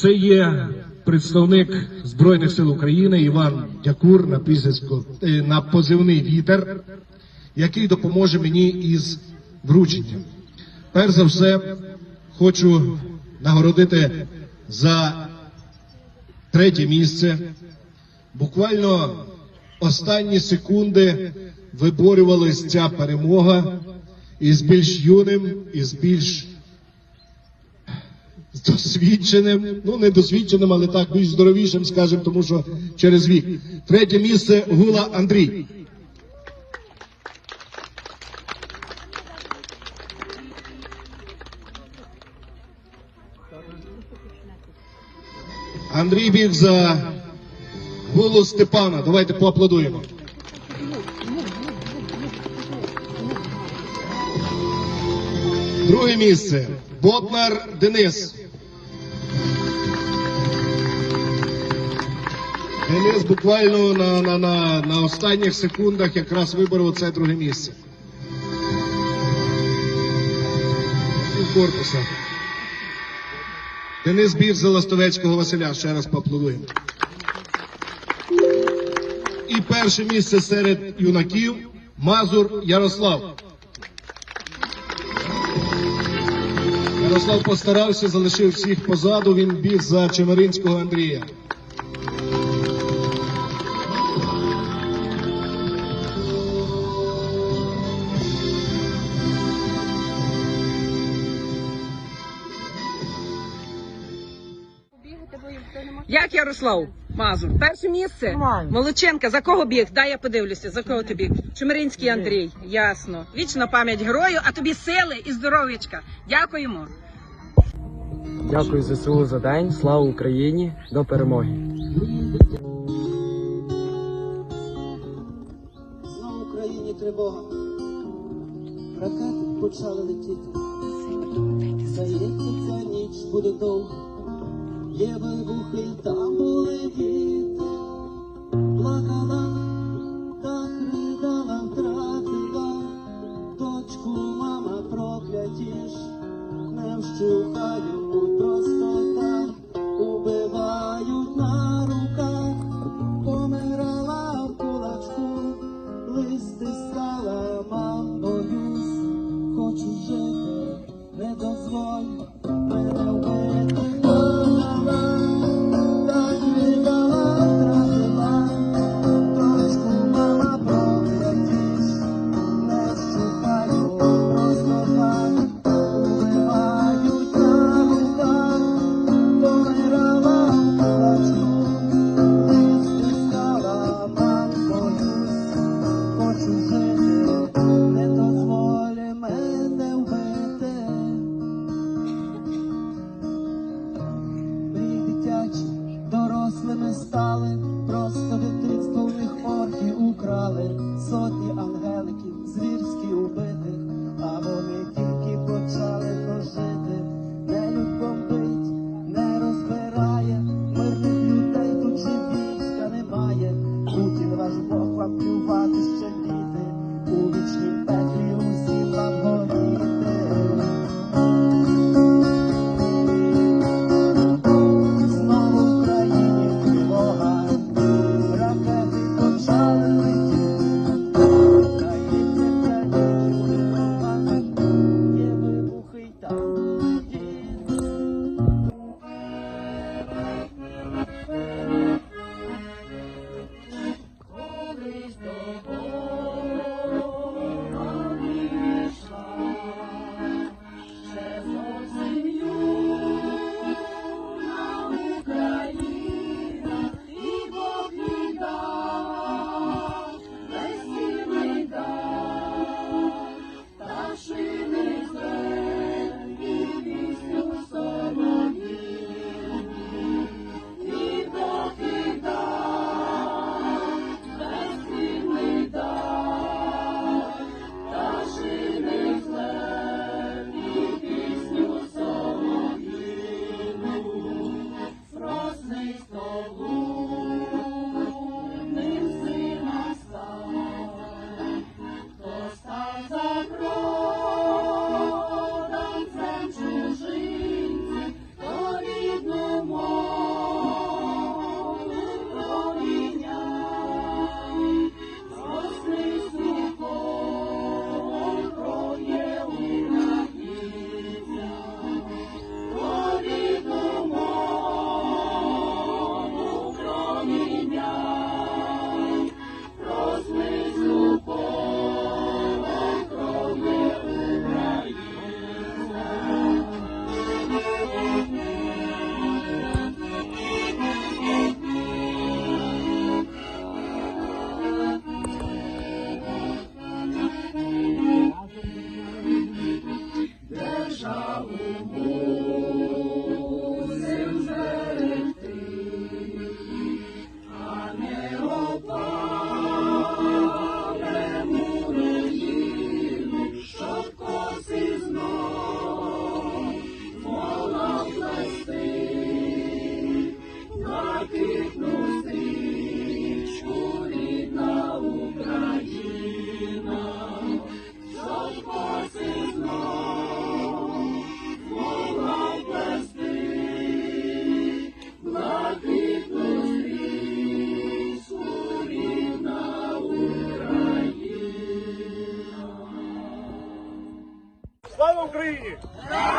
Це є представник Збройних сил України Іван Дякур на прізвисько е, на позивний вітер, який допоможе мені із врученням. Перш за все, хочу нагородити за третє місце. Буквально останні секунди виборювалась ця перемога із більш юним, із більш досвідченим, ну не досвідченим, але так більш здоровішим, скажімо, тому що через вік. Третє місце Гула Андрій. Андрій біг за Гулу Степана. Давайте поаплодуємо. Друге місце Ботнар Денис. Денис буквально на, на, на, на останніх секундах якраз виборов це друге місце. Корпуса. Денис біг за Ластовецького Василя. Ще раз поаплодуємо. І перше місце серед юнаків Мазур Ярослав. Ярослав постарався, залишив всіх позаду. Він біг за Чемеринського Андрія. Як Ярослав Мазур? Перше місце? Нормально. Молодченка, за кого біг? Дай я подивлюся, за кого ти біг? Чемеринський Андрій, ясно. Вічна пам'ять герою, а тобі сили і здоров'ячка. Дякуємо. Дякую ЗСУ за день. Слава Україні! До перемоги! Знову Україні тривога. Ракети почали летіти. Здається, ця ніч буде довга. Є вибухи, там були діти. Плакала, та кридала, втратила. Дочку, мама, проклятіш, не вщухають дорослими стали, просто дитинство в них украли, сотні ангеликів, Yahweh. Слава Україні!